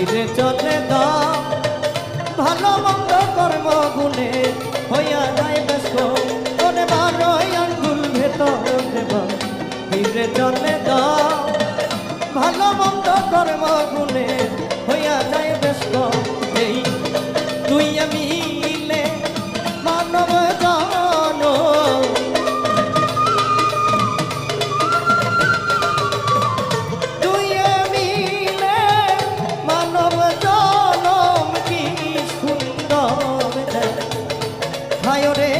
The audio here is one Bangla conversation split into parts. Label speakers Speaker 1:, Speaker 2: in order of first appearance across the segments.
Speaker 1: শরীরে চলে দম ভালো মন্দ কর্ম গুণে হইয়া যায় ব্যস্ত। করে বারোই আঙ্গুল ভেতর ধীরে চলে দম ভালো মন্দ কর্ম গুণে হইয়া যায় হায় রে?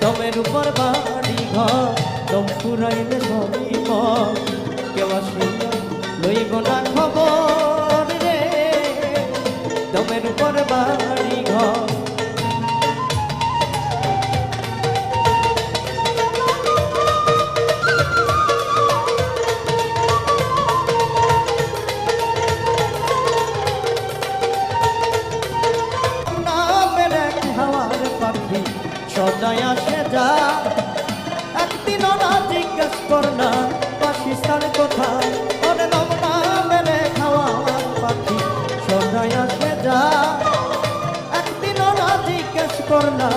Speaker 1: দমের উপর বাড়ি ঘর, দম পুরাইলে সবই কেউ আসিল লইব না খবর রে। দমের উপর বাড়ি ঘর সদায় আসে যা। একদিন না জিজ্ঞেস কর না, পাকিস্তান কোথায়? ওরে নম নামের এক হাওয়ার পাখি সদায় আসে যা। না জিজ্ঞেস কর না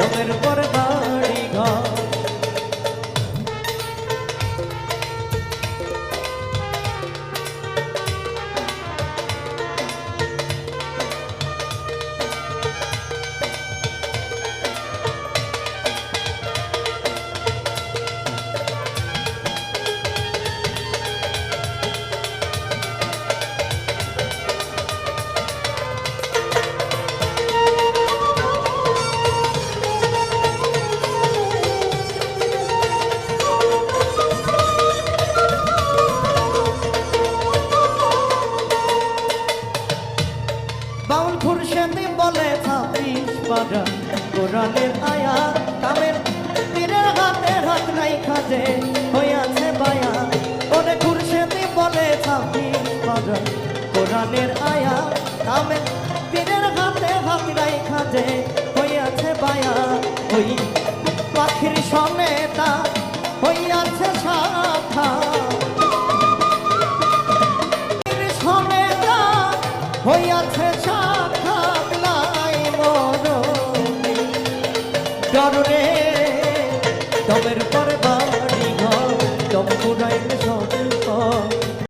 Speaker 1: দমের উপর পারা কোরআনের আয়া কামের। তীরের হাতে হাত নাই খাজে হইয়াছে বায়া ওরে খুরশেদি বলে ছাব্বিশ পারা কোরআনের আয়া কামের। তীরের হাতে হাত নাই খাজে হইয়াছে বায়া ওই পাখির সনে তা হইয়াছে সাথা। সমেতা হইয়াছে দমের পর বাড়ি ঘর দম পুরাইলে